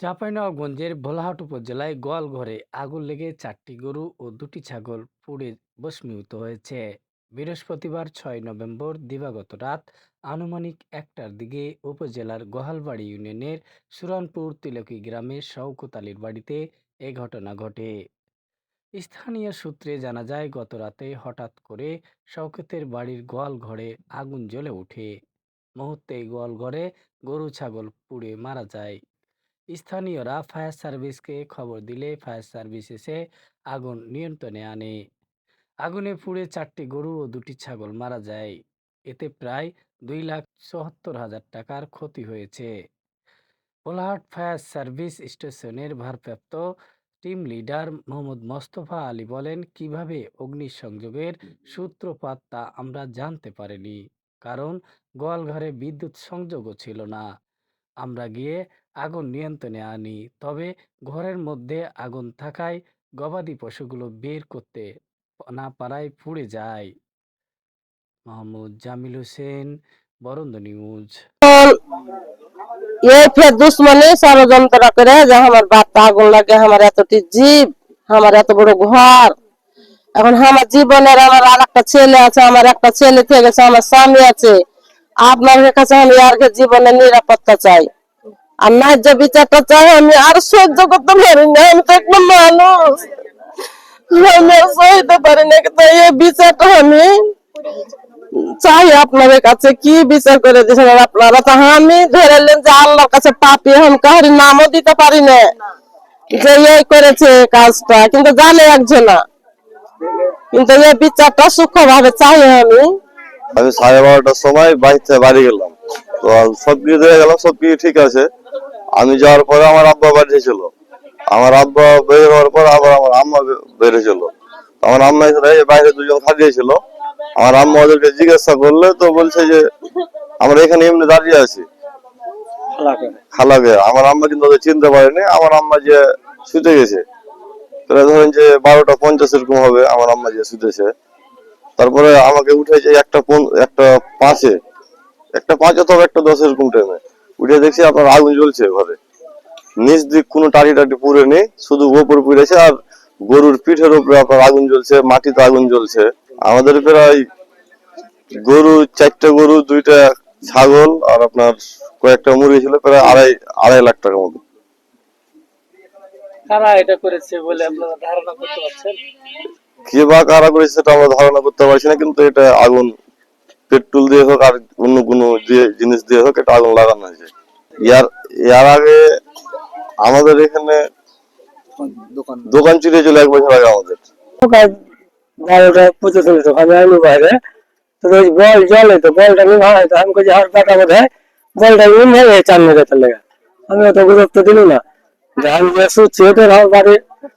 চাঁপাইনবাবগঞ্জের ভোলাহাট উপজেলায় গোয়ালঘরে আগুন লেগে চারটি গরু ও দুটি ছাগল পুড়ে ভস্মীভূত হয়েছে। বৃহস্পতিবার ছয় নভেম্বর দিবাগত রাত আনুমানিক একটার দিকে উপজেলার গোহালবাড়ি ইউনিয়নের সুরানপুর তিলকি গ্রামের শওকত আলীর বাড়িতে এ ঘটনা ঘটে। স্থানীয় সূত্রে জানা যায়, গত রাতে হঠাৎ করে শওকতের বাড়ির গোয়াল ঘরে আগুন জ্বলে ওঠে। মুহূর্তেই গোয়াল ঘরে গরু ছাগল পুড়ে মারা যায়। স্থানীয়রা ফায়ার সার্ভিসকে খবর দিলে ফায়ার সার্ভিস এসে আগুন নিয়ন্ত্রণে আনে। আগুনে পুড়ে চারটি গরু ও দুটি ছাগল মারা যায়। এতে প্রায় দুই লাখ চুয়াত্তর হাজার টাকার ক্ষতি হয়েছে। কোলাহাট ফায়ার সার্ভিস স্টেশনের ভারপ্রাপ্ত টিম লিডার মোহাম্মদ মোস্তফা আলী বলেন, কীভাবে অগ্নিসংযোগের সূত্রপাত তা আমরা জানতে পারিনি। কারণ গোয়ালঘরে বিদ্যুৎ সংযোগও ছিল না। আমরা গিয়ে আগুন নিয়ন্ত্রণে আনি। তবে ঘরের মধ্যে আগুন থাকায় গবাদি পশুগুলো বের করতে না পারায় পুড়ে যায়। মোহাম্মদ জামিল হোসেন, বরন্দ নিউজ। এই ফের দুশ্মনে ষড়যন্ত্র করে যে আমার বাচ্চা আগুন লাগে, আমার এতটি জীব, আমার এত বড় ঘর। এখন আমার জীবনের আমার আর একটা ছেলে আছে, আমার একটা ছেলে থেকে আমার স্বামী আছে। আপনার কাছে আমি আর জীবনের নিরাপত্তা চাই? আর বিচারটা চাই আমি আর সহ্য করতে পারি না। আমি তো মানুষ। আমি সইতে পারি না। এই বিচারটা আমি চাই আপনাদের কাছে। কি বিচার করে দিয়েছেন আপনারা? আমি ধরেলেন যে আল্লাহর কাছে পাপি নামও দিতে পারি না। যে এই করেছে কাজটা। কিন্তু জানে একজন। কিন্তু এই বিচারটা সূক্ষ্ম ভাবে চাই আমি। আমি সাড়ে বারোটার সময় বাড়িতে বাড়ি গেলাম। তো সব কিছু দেখে গেলাম সব কিছু ঠিক আছে। আমি যাওয়ার পরে আমার আব্বা বাড়ি ছিল। আমার আব্বা বের হওয়ার পর আবার আমার আম্মা বে- বেরিয়েছিল আমার আম্মা বাইরে দুজন খাটিয়েছিল আমার আম্মা ওদেরকে জিজ্ঞাসা করলে তো বলছে যে, আমরা এখানে এমনি দাঁড়িয়ে আছি। খালাকে আমার আম্মা কিন্তু ওদের চিনতে পারেনি। আমার আম্মা যে শুতে গেছে। তাহলে ধরেন যে বারোটা পঞ্চাশ এরকম হবে, আমার আম্মা যে শুতেছে। তারপরে আমাকে উঠেছে একটা একটা পাঁচে। একটা পাঁচ অথবা একটা দশ এরকম টাইমে উঠে দেখছি আপনার আগুন জ্বলছে ঘরে। নিচ দিক কোনো টাটি টাটি পুড়ে নেই শুধু ওপর পুড়েছে আর গরুর পিঠের উপরে আপনার আগুন জ্বলছে মাটিতে আগুন জ্বলছে। আমাদের প্রায় গরু চারটা গরু দুইটা ছাগল আর আপনার কয়েকটা মুরগি ছিল প্রায় আড়াই আড়াই লাখ টাকার মতো। কারা এটা করেছে বলে আপনারা ধারণা করতে পারছেন? কে বা কারা করেছে সেটা আমরা ধারণা করতে পারছি না কিন্তু এটা আগুন পেট্রোল দিয়ে হোক আর অন্য কোনো দিয়ে জিনিস দিয়ে হোক এটা আগুন লাগানো হয়েছে। ইয়ার এর আগে আমাদের এখানে দোকান। চুরিয়ে চলে এক বছর আগে আমাদের। বারোটা পঁচিশ ওখানে আইনি বাইরে। তো ওই বল জলে তো বলটা নিভা হয় তো আমি কই আর টাকা বোধ হয় বলটা নিভে যায় চার মেরে তাহলে আমি অত গুরুত্ব দিলি না। যে আমি যে শুচ্ছি ওটা আমার বাড়ি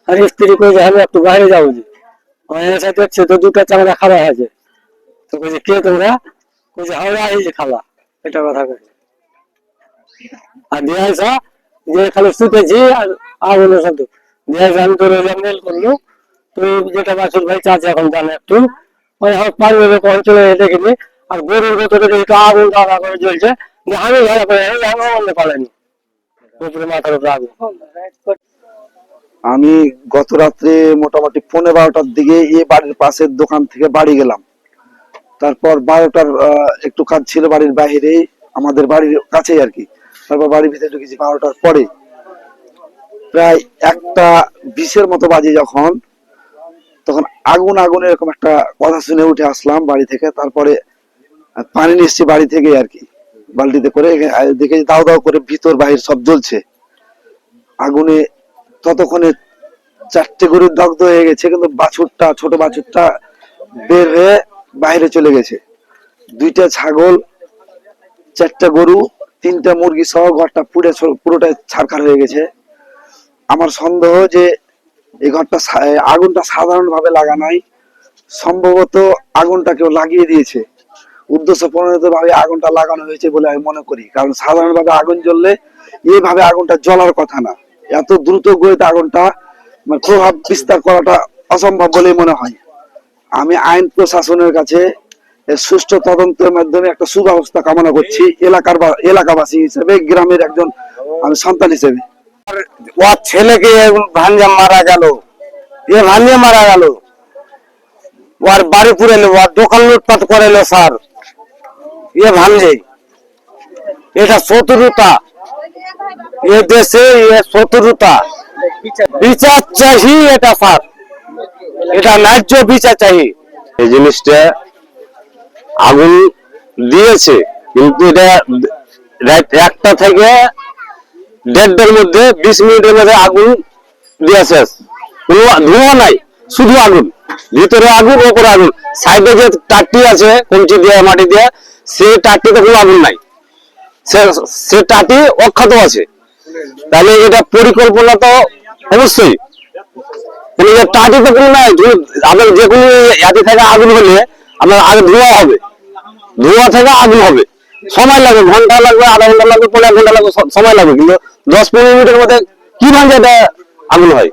আর স্ত্রী কই যে আমি একটু বাইরে যাব যে। আমার দেখছি তো দুটা চামড়া খাওয়া আছে তো যে কে তোমরা? যে হাওড়া এই যে খালা। এটা কথা কই আর দিয়ে আসা যে খালি শুতেছি আর আগুনের শব্দ। দিয়ে আসা আমি তোর মেল করল। তো যেটা বাসুর ভাই চাচা এখন জানে একটু। ওই আমার চলে যেতে গেলে আর গরুর ভেতরে দেখি আগুন দাদা করে জ্বলছে। যে আমি ধরা করে আমি বলতে পারেনি উপরে মাথার উপরে আগুন। আমি গত রাত্রে মোটামুটি পনেরো বারোটার দিকে এই বাড়ির পাশের দোকান থেকে বাড়ি গেলাম। তারপর বারোটার একটু কাজ ছিল বাড়ির বাইরে, আমাদের বাড়ির কাছেই আর কি। তারপর বাড়ির ভিতরে ঢুকেছি বারোটার পরে। প্রায় একটা বিশের মতো বাজে যখন, তখন আগুন আগুন এরকম একটা কথা শুনে উঠে আসলাম বাড়ি থেকে। তারপরে পানি নিচ্ছি বাড়ি থেকে আর কি। বালতিতে করে দেখে দাও দাও করে ভিতর বাহির সব জ্বলছে। আগুনে ততক্ষণে চারটে গরু দগ্ধ হয়ে গেছে, কিন্তু বাছুরটা, ছোট বাছুরটা বের হয়ে বাইরে চলে গেছে। দুইটা ছাগল, চারটা গরু, তিনটা মুরগি সহ ঘরটা পুড়ে পুরোটাই ছারখার হয়ে গেছে। আমার সন্দেহ যে এই ঘরটা আগুনটা সাধারণ ভাবে লাগানোই। সম্ভবত আগুনটা কেউ লাগিয়ে দিয়েছে। উদ্দেশ্য ভাবে আগুনটা লাগানো হয়েছে বলে আমি মনে করি। কারণ সাধারণ ভাবে আগুন জ্বললে এইভাবে আগুনটা জ্বলার কথা না। এত দ্রুত গতিতে আগুনটা মানে প্রভাব বিস্তার করাটা অসম্ভব বলেই মনে হয়। আমি আইন প্রশাসনের কাছে সুষ্ঠু তদন্তের মাধ্যমে একটা সুব্যবস্থা কামনা করছি এলাকার এলাকাবাসী হিসেবে, গ্রামের একজন আমি সন্তান হিসেবে। ওর ছেলেকে ভাঞ্জা মারা গেল। এ ভাঞ্জে মারা গেল। ওর বাড়ি পুরে এলো ওর দোকান লুটপাট করে এলো স্যার। এ ভাঞ্জে এটা শত্রুতা। এ দেশে এ শত্রুতা। বিচার চাহি এটা, স্যার। এটা ন্যায্য বিচার চাহি এই জিনিসটা আগুন দিয়েছে, কিন্তু এটা একটা থেকে দেড়টার মধ্যে, বিশ মিনিটের মধ্যে আগুন দিয়ে শেষ কোনো ধোঁয়া নাই, শুধু আগুন। ভিতরে আগুন, ওপরে আগুন। সাইডে যে টাটটি আছে, কঞ্চি দিয়ে, মাটি দিয়ে সেই টাটটিতে কোনো আগুন নাই। সে- সে টাটি অক্ষত আছে। তাহলে এটা পরিকল্পনা তো অবশ্যই। এর টাটি আপনার যে কোনো এতে থেকে আগুন হলে আপনার আগে ধোঁয়া হবে। ধোঁয়া থেকে আগুন হবে। সময় লাগবে ঘণ্টা লাগবে, আধা ঘণ্টা লাগবে, পনেরো ঘণ্টা লাগবে সময় লাগবে কিন্তু দশ পনেরো মিনিটের মধ্যে কি এটা আগুন হয়?